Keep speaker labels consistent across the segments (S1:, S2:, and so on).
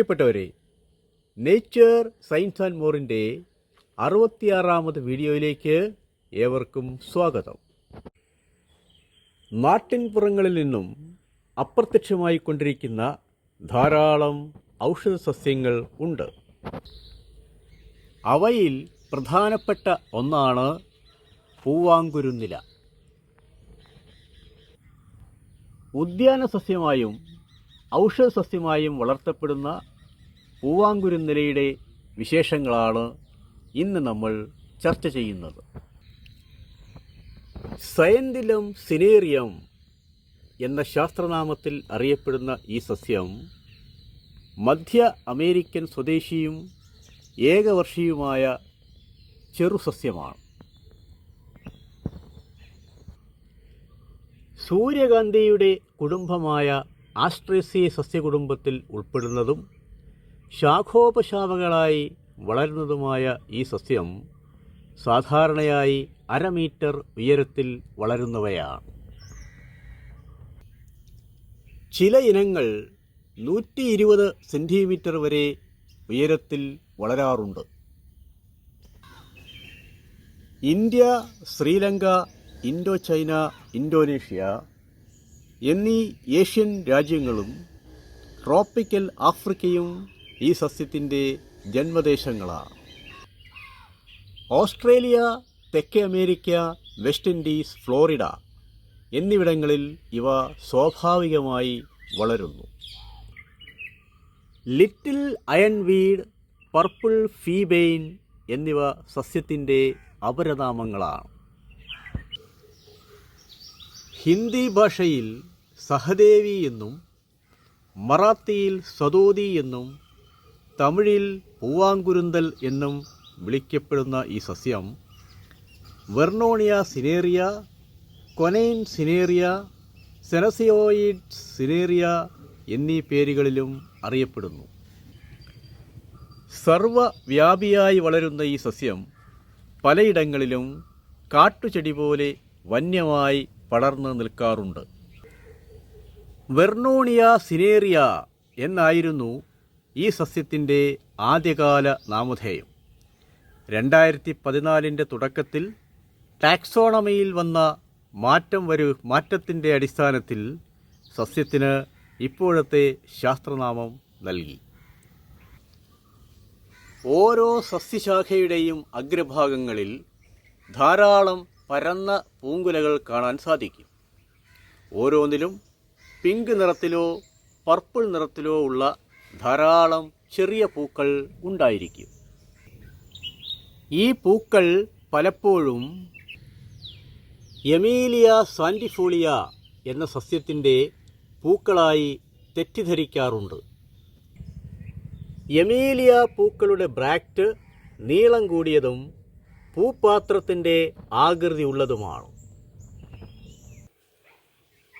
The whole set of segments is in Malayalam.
S1: പ്രിയപ്പെട്ടവരെ നേച്ചർ സയൻസ് ആൻഡ് മോറിന്റെ അറുപത്തിയാറാമത് വീഡിയോയിലേക്ക് ഏവർക്കും സ്വാഗതം. നാട്ടിൻപുറങ്ങളിൽ നിന്നും അപ്രത്യക്ഷമായി കൊണ്ടിരിക്കുന്ന ധാരാളം ഔഷധ സസ്യങ്ങൾ ഉണ്ട്. അവയിൽ പ്രധാനപ്പെട്ട ഒന്നാണ് പൂവാങ്കുരുന്നില ഉദ്യാന സസ്യമായും ഔഷധ സസ്യമായും വളർത്തപ്പെടുന്ന പൂവാങ്കുരുന്നിലയുടെ വിശേഷങ്ങളാണ് ഇന്ന് നമ്മൾ ചർച്ച ചെയ്യുന്നത്. സയന്തിലം സിനേറിയം എന്ന ശാസ്ത്രനാമത്തിൽ അറിയപ്പെടുന്ന ഈ സസ്യം മധ്യ അമേരിക്കൻ സ്വദേശിയും ഏകവർഷിയുമായ ചെറുസസ്യമാണ് സൂര്യകാന്തിയുടെ കുടുംബമായ ആസ്ട്രേസിയ സസ്യകുടുംബത്തിൽ ഉൾപ്പെടുന്നതും ശാഖോപശാഖകളായി വളരുന്നതുമായ ഈ സസ്യം സാധാരണയായി അര മീറ്റർ ഉയരത്തിൽ വളരുന്നവയാണ്. ചില ഇനങ്ങൾ നൂറ്റി ഇരുപത് സെന്റിമീറ്റർ വരെ ഉയരത്തിൽ വളരാറുണ്ട്. India Sri Lanka Indo China Indonesia എന്നീ ഏഷ്യൻ രാജ്യങ്ങളും ട്രോപ്പിക്കൽ ആഫ്രിക്കയും ഈ സസ്യത്തിന്റെ ജന്മദേശങ്ങളാണ്. ഓസ്ട്രേലിയ തെക്കേ അമേരിക്ക വെസ്റ്റ് ഇൻഡീസ് ഫ്ലോറിഡ എന്നിവിടങ്ങളിൽ ഇവ സ്വാഭാവികമായി വളരുന്നു. Little iron weed purple fleabane എന്നിവ സസ്യത്തിന്റെ അപരനാമങ്ങളാണ്. ഹിന്ദി ഭാഷയിൽ സഹദേവി എന്നും മറാത്തിയിൽ സദോദി എന്നും തമിഴിൽ പൂവാങ്കുരുന്തൽ എന്നും വിളിക്കപ്പെടുന്ന ഈ സസ്യം Vernonia cinerea Conyza cinerea Senecioides cinerea എന്നീ പേരുകളിലും അറിയപ്പെടുന്നു. സർവവ്യാപിയായി വളരുന്ന ഈ സസ്യം പലയിടങ്ങളിലും കാട്ടുചെടി പോലെ വന്യമായി പടർന്നു നിൽക്കാറുണ്ട്. വെർണോണിയ സിനേറിയ എന്നായിരുന്നു ഈ സസ്യത്തിന്റെ ആദ്യകാല നാമധേയം. രണ്ടായിരത്തി പതിനാലിന്റെ തുടക്കത്തിൽ ടാക്സോണമിയിൽ വന്ന മാറ്റം വരു മാറ്റത്തിന്റെ അടിസ്ഥാനത്തിൽ സസ്യത്തിന് ഇപ്പോഴത്തെ ശാസ്ത്രനാമം നൽകി. ഓരോ സസ്യശാഖയുടെയും അഗ്രഭാഗങ്ങളിൽ ധാരാളം പരന്ന പൂങ്കുലകൾ കാണാൻ സാധിക്കും. ഓരോന്നിലും പിങ്ക് നിറത്തിലോ പർപ്പിൾ നിറത്തിലോ ഉള്ള ധാരാളം ചെറിയ പൂക്കൾ ഉണ്ടായിരിക്കും. ഈ പൂക്കൾ പലപ്പോഴും എമീലിയ സാൻഡിഫോളിയ എന്ന സസ്യത്തിന്റെ പൂക്കളായി തെറ്റിദ്ധരിക്കാറുണ്ട്. എമീലിയ പൂക്കളുടെ ബ്രാക്റ്റ് നീളം കൂടിയതും പൂപാത്രത്തിന്റെ ആകൃതി ഉള്ളതുമാണ്.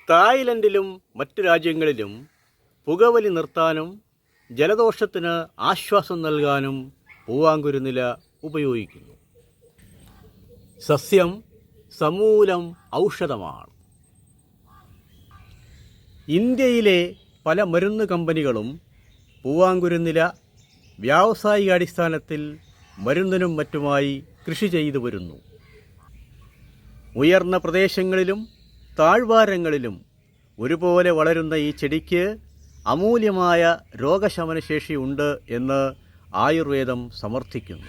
S1: തായ്ലൻഡിലും മറ്റു രാജ്യങ്ങളിലും പുകവലി നിർത്താനും ജലദോഷത്തിന് ആശ്വാസം നൽകാനും പൂവാങ്കുരുനില ഉപയോഗിക്കുന്നു. സസ്യം സമൂലം ഔഷധമാണ്. ഇന്ത്യയിലെ പല മരുന്ന് കമ്പനികളും വ്യാവസായിക വ്യാവസായികാടിസ്ഥാനത്തിൽ മരുന്നിനും മറ്റുമായി കൃഷി ചെയ്തു വരുന്നു. ഉയർന്ന പ്രദേശങ്ങളിലും താഴ്വാരങ്ങളിലും ഒരുപോലെ വളരുന്ന ഈ ചെടിക്ക് അമൂല്യമായ രോഗശമനശേഷി ഉണ്ട് എന്ന് ആയുർവേദം സമർത്ഥിക്കുന്നു.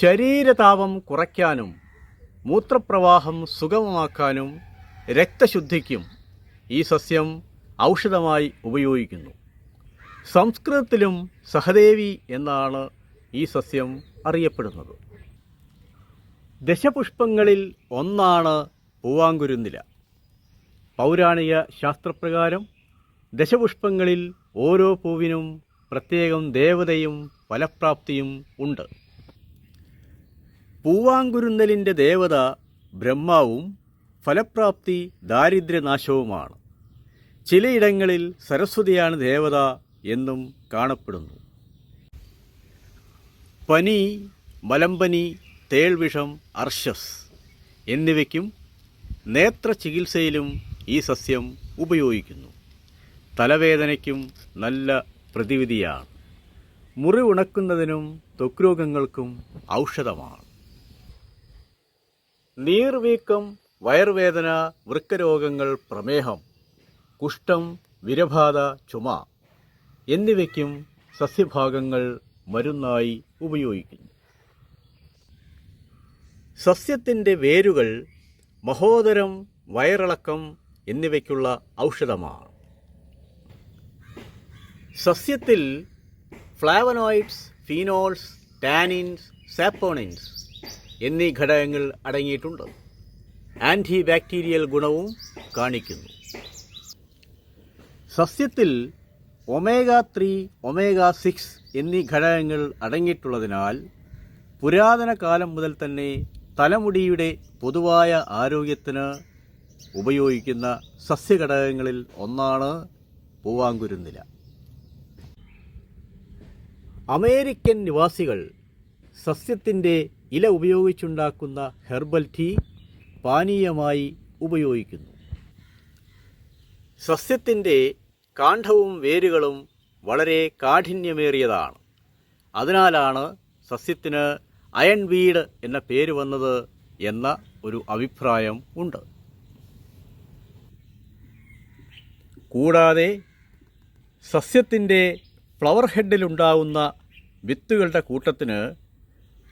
S1: ശരീരതാപം കുറയ്ക്കാനും മൂത്രപ്രവാഹം സുഗമമാക്കാനും രക്തശുദ്ധിക്കും ഈ സസ്യം ഔഷധമായി ഉപയോഗിക്കുന്നു. സംസ്കൃതത്തിലും സഹദേവി എന്നാണ് ഈ സസ്യം അറിയപ്പെടുന്നത്. ദശപുഷ്പങ്ങളിൽ ഒന്നാണ് പൂവാങ്കുരുന്നില. പൗരാണിക ശാസ്ത്രപ്രകാരം ദശപുഷ്പങ്ങളിൽ ഓരോ പൂവിനും പ്രത്യേകം ദേവതയും ഫലപ്രാപ്തിയും ഉണ്ട്. പൂവാങ്കുരുന്നലിന്റെ ദേവത ബ്രഹ്മാവും ഫലപ്രാപ്തി ദാരിദ്ര്യനാശവുമാണ്. ചിലയിടങ്ങളിൽ സരസ്വതിയാണ് ദേവത എന്നും കാണപ്പെടുന്നു. പനി മലമ്പനി തേൾവിഷം അർഷസ് എന്നിവയ്ക്കും നേത്ര ചികിത്സയിലും ഈ സസ്യം ഉപയോഗിക്കുന്നു. തലവേദനയ്ക്കും നല്ല പ്രതിവിധിയാണ്. മുറി ഉണക്കുന്നതിനും തൊക്രോഗങ്ങൾക്കും ഔഷധമാണ്. നീർവീക്കം വയർവേദന വൃക്കരോഗങ്ങൾ പ്രമേഹം കുഷ്ഠം വിരബാധ ചുമ എന്നിവയ്ക്കും സസ്യഭാഗങ്ങൾ മരുന്നായി ഉപയോഗിക്കുന്നു. സസ്യത്തിന്റെ വേരുകൾ മഹോദരം വയറിളക്കം എന്നിവയ്ക്കുള്ള ഔഷധമാണ്. സസ്യത്തിൽ ഫ്ലാവനോയിഡ്സ് ഫീനോൾസ് ടാനിൻസ് സാപ്പോണിൻസ് എന്നീ ഘടകങ്ങൾ അടങ്ങിയിട്ടുണ്ട്. ആന്റി ബാക്ടീരിയൽ ഗുണവും കാണിക്കുന്നു. സസ്യത്തിൽ ഒമേഗ ത്രീ ഒമേഗ സിക്സ് എന്നീ ഘടകങ്ങൾ അടങ്ങിയിട്ടുള്ളതിനാൽ പുരാതന കാലം മുതൽ തന്നെ തലമുടിയുടെ പൊതുവായ ആരോഗ്യത്തിന് ഉപയോഗിക്കുന്ന സസ്യഘടകങ്ങളിൽ ഒന്നാണ് പൂവാങ്കുരുന്നില. അമേരിക്കൻ നിവാസികൾ സസ്യത്തിന്റെ ഇല ഉപയോഗിച്ചുണ്ടാക്കുന്ന ഹെർബൽ ടീ പാനീയമായി ഉപയോഗിക്കുന്നു. സസ്യത്തിന്റെ കാണ്ഡവും വേരുകളും വളരെ കാഠിന്യമേറിയതാണ്. അതിനാലാണ് സസ്യത്തിന് അയൺ വീട് എന്ന പേര് വന്നത് എന്ന ഒരു അഭിപ്രായം ഉണ്ട്. കൂടാതെ സസ്യത്തിന്റെ ഫ്ലവർ ഹെഡിലുണ്ടാവുന്ന വിത്തുകളുടെ കൂട്ടത്തിന്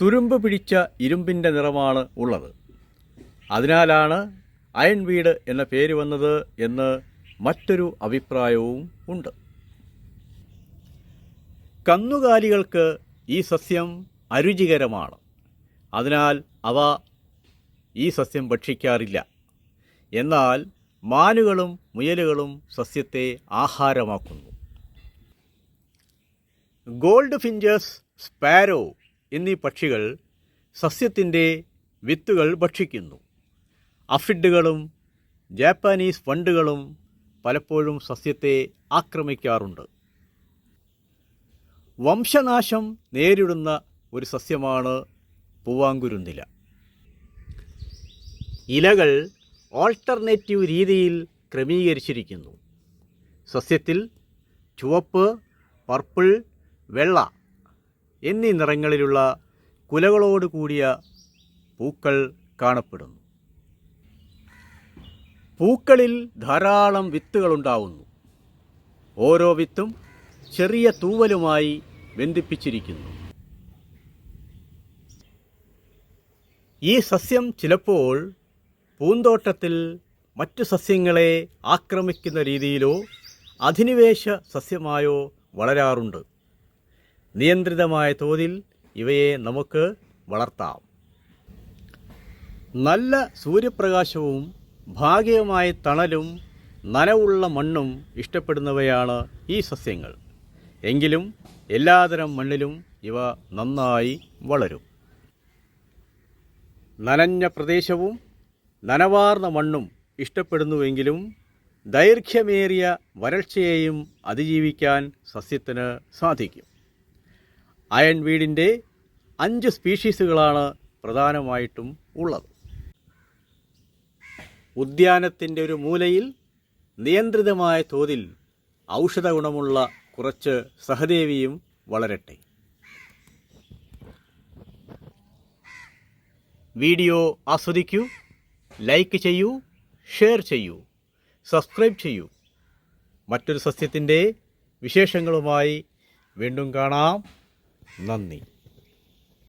S1: തുരുമ്പ് പിടിച്ച ഇരുമ്പിന്റെ നിറമാണ് ഉള്ളത്. അതിനാലാണ് അയൺ വീട് എന്ന പേര് വന്നത് എന്ന് മറ്റൊരു അഭിപ്രായവും ഉണ്ട്. കന്നുകാലികൾക്ക് ഈ സസ്യം അരുചികരമാണ്. അതിനാൽ അവ ഈ സസ്യം ഭക്ഷിക്കാറില്ല. എന്നാൽ മാനുകളും മുയലുകളും സസ്യത്തെ ആഹാരമാക്കുന്നു. ഗോൾഡ് ഫിഞ്ചേഴ്സ് സ്പാരോ എന്നീ പക്ഷികൾ സസ്യത്തിന്റെ വിത്തുകൾ ഭക്ഷിക്കുന്നു. അഫിഡുകളും ജാപ്പാനീസ് ഫണ്ടുകളും പലപ്പോഴും സസ്യത്തെ ആക്രമിക്കാറുണ്ട്. വംശനാശം നേരിടുന്ന ഒരു സസ്യമാണ് പൂവാങ്കുരുന്നില. ഇലകൾ ഓൾട്ടർനേറ്റീവ് രീതിയിൽ ക്രമീകരിച്ചിരിക്കുന്നു. സസ്യത്തിൽ ചുവപ്പ് പർപ്പിൾ വെള്ള എന്നീ നിറങ്ങളിലുള്ള കുലകളോട് കൂടിയ പൂക്കൾ കാണപ്പെടുന്നു. പൂക്കളിൽ ധാരാളം വിത്തുകളുണ്ടാവുന്നു ഓരോ വിത്തും ചെറിയ തൂവലുമായി ബന്ധിപ്പിച്ചിരിക്കുന്നു. ഈ സസ്യം ചിലപ്പോൾ പൂന്തോട്ടത്തിൽ മറ്റു സസ്യങ്ങളെ ആക്രമിക്കുന്ന രീതിയിലോ അധിനിവേശ സസ്യമായോ വളരാറുണ്ട്. നിയന്ത്രിതമായ തോതിൽ ഇവയെ നമുക്ക് വളർത്താം. നല്ല സൂര്യപ്രകാശവും ഭാഗികമായ തണലും നനവുള്ള മണ്ണും ഇഷ്ടപ്പെടുന്നവയാണ് ഈ സസ്യങ്ങൾ. എങ്കിലും എല്ലാതരം മണ്ണിലും ഇവ നന്നായി വളരും. നനഞ്ഞ പ്രദേശവും നനവാർന്ന മണ്ണും ഇഷ്ടപ്പെടുന്നുവെങ്കിലും ദൈർഘ്യമേറിയ വരൾച്ചയെയും അതിജീവിക്കാൻ സസ്യത്തിന് സാധിക്കും. അയൺ വീടിന്റെ അഞ്ച് സ്പീഷീസുകളാണ് പ്രധാനമായിട്ടും ഉള്ളത്. ഉദ്യാനത്തിന്റെ ഒരു മൂലയിൽ നിയന്ത്രിതമായ തോതിൽ ഔഷധ ഗുണമുള്ള കുറച്ച് സഹദേവിയും വളരട്ടെ. വീഡിയോ ആസ്വദിക്കൂ ലൈക്ക് ചെയ്യൂ ഷെയർ ചെയ്യൂ സബ്സ്ക്രൈബ് ചെയ്യൂ. മറ്റൊരു സസ്യത്തിന്റെ വിശേഷങ്ങളുമായി വീണ്ടും കാണാം. 那你